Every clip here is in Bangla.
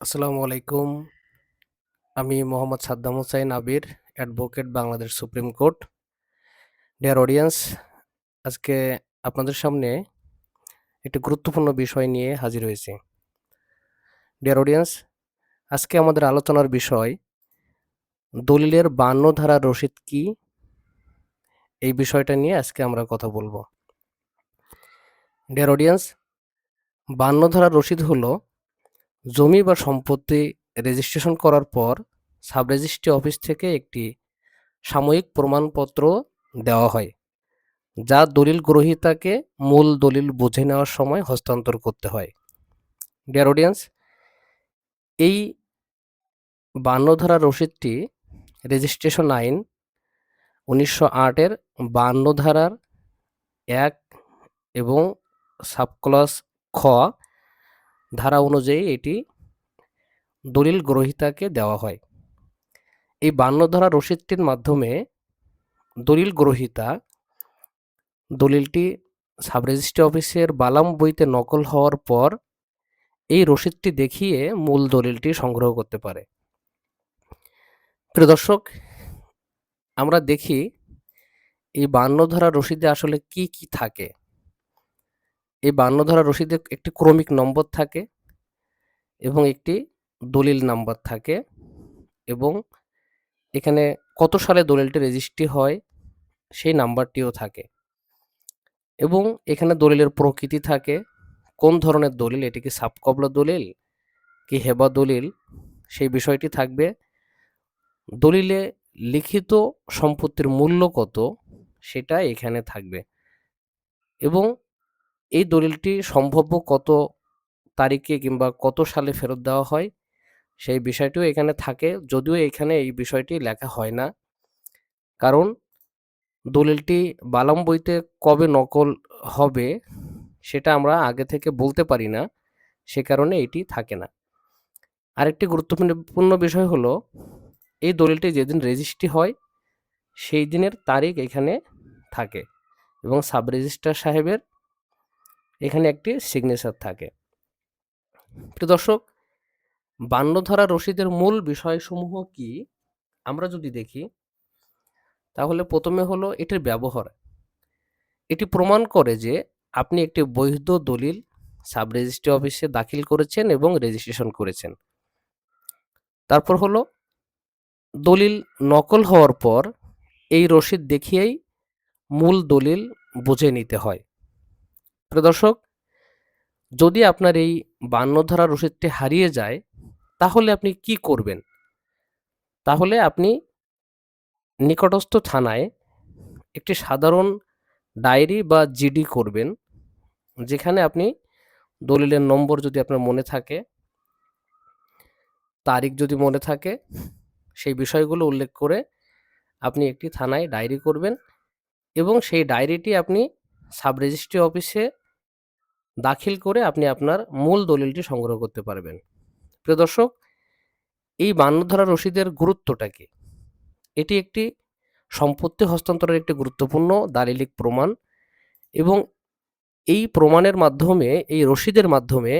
আসসালামু আলাইকুম। আমি Mohammad Saddam Hossain Abir, advocate Bangladesh supreme court. Dear audience আজকে আপনাদের সামনে একটি গুরুত্বপূর্ণ বিষয় নিয়ে হাজির হয়েছি। ডিয়ার অডিয়েন্স আজকে আমাদের আলোচনার বিষয়, দলিলের বান্ন ধারা রসিদ কি? এই বিষয়টা নিয়ে আজকে আমরা কথা বলব। ডিয়ার অডিয়েন্স বান্ন ধারা রসিদ হলো জমি বা সম্পত্তি রেজিস্ট্রেশন করার পর সাব রেজিস্ট্রি অফিস থেকে একটি সাময়িক প্রমাণপত্র দেওয়া হয়, যা দলিল গ্রহীতাকে মূল দলিল বুঝে নেওয়ার সময় হস্তান্তর করতে হয়। ডিয়ার অডিয়েন্স এই বান্ন ধারা রসিদটি রেজিস্ট্রেশন আইন উনিশশো আটের বান্ন ধারার এক এবং সাবক্লস খ ধারা অনুযায়ী এটি দলিল গ্রহীতাকে দেওয়া হয়। এই বান্ন ধারা রসিদটির মাধ্যমে দলিল গ্রহীতা দলিলটি সাব রেজিস্ট্রি অফিসের বালাম বইতে নকল হওয়ার পর এই রসিদটি দেখিয়ে মূল দলিলটি সংগ্রহ করতে পারে। প্রিয় দর্শক, আমরা দেখি এই বান্ন ধারা রসিদে আসলে কি কি থাকে? এই বান্ন ধারা রসিদে একটি ক্রমিক নম্বর থাকে এবং একটি দলিল নাম্বার থাকে এবং এখানে কত সালে দলিলটি রেজিস্ট্রি হয় সেই নাম্বারটিও থাকে এবং এখানে দলিলের প্রকৃতি থাকে, কোন ধরনের দলিল, এটি কি সাবকবলা দলিল কি হেবা দলিল, সেই বিষয়টি থাকবে। দলিলে লিখিত সম্পত্তির মূল্য কত, সেটা এখানে থাকবে এবং এই দলিলটি সম্ভাব্য কত তারিখে কিংবা কত সালে ফেরত দেওয়া হয়? সেই বিষয়টিও এখানে থাকে। যদিও এখানে এই বিষয়টি লেখা হয় না। কারণ দলিলটি বালাম বইতে কবে নকল হবে সেটা আমরা আগে থেকে বলতে পারি না। সে কারণে এটি থাকে না। আরেকটি গুরুত্বপূর্ণ বিষয় হলো, এই দলিলটি যেদিন রেজিস্ট্রি হয়, সেই দিনের তারিখ এখানে থাকে এবং সাব রেজিস্ট্রার সাহেবের এখানে একটি সিগনেচার থাকে। প্রিয় দর্শক বান্যধারা রসিদের মূল বিষয়সমূহ কি? আমরা যদি দেখি, তাহলে প্রথমে হলো এটির ব্যবহার। এটি প্রমাণ করে যে আপনি একটি বৈধ দলিল সাব রেজিস্ট্রি অফিসে দাখিল করেছেন এবং রেজিস্ট্রেশন করেছেন। তারপর হলো, দলিল নকল হওয়ার পর এই রসিদ দেখিয়েই মূল দলিল বুঝে নিতে হয়। প্রদর্শক যদি আপনার এই বান্যধারা রসিদটি হারিয়ে যায়, তাহলে আপনি কি করবেন? তাহলে আপনি নিকটস্থ থানায় একটি সাধারণ ডায়েরি বা জিডি করবেন, যেখানে আপনি দলিলের নম্বর যদি আপনার মনে থাকে, তারিখ যদি মনে থাকে, সেই বিষয়গুলো উল্লেখ করে আপনি একটি থানায় ডায়েরি করবেন এবং সেই ডায়েরিটি আপনি সাব রেজিস্ট্রি অফিসে দাখিল করে আপনি আপনার মূল দলিলটি সংগ্রহ করতে পারবেন। প্রিয় দর্শক, এই বান্যধারা রসিদের গুরুত্বটা কি? এটি একটি সম্পত্তি হস্তান্তরের একটি গুরুত্বপূর্ণ দালিলিক প্রমাণ এবং এই প্রমাণের মাধ্যমে, এই রসিদের মাধ্যমে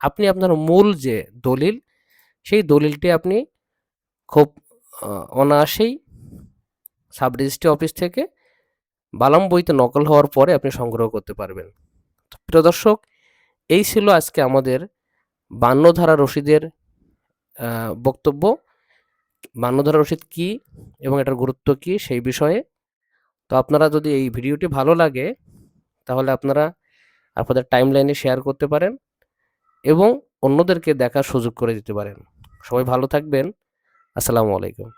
আপনি আপনার মূল যে দলিল, সেই দলিলটি আপনি খুব অনায়াসেই সাব রেজিস্ট্রি অফিস থেকে বালাম বইতে নকল হওয়ার পরে আপনি সংগ্রহ করতে পারবেন। প্রিয় দর্শক, এই ছিল আজকে আমাদের বান্যধারা রসিদের বক্তব্য। বান্যধারা রসিদ কি এবং এটার গুরুত্ব কি সেই বিষয়ে। তো আপনারা যদি এই ভিডিওটি ভালো লাগে, তাহলে আপনারা আপনাদের টাইম লাইনে শেয়ার করতে পারেন এবং অন্যদেরকে দেখার সুযোগ করে দিতে পারেন। সবাই ভালো থাকবেন। আসসালামু আলাইকুম।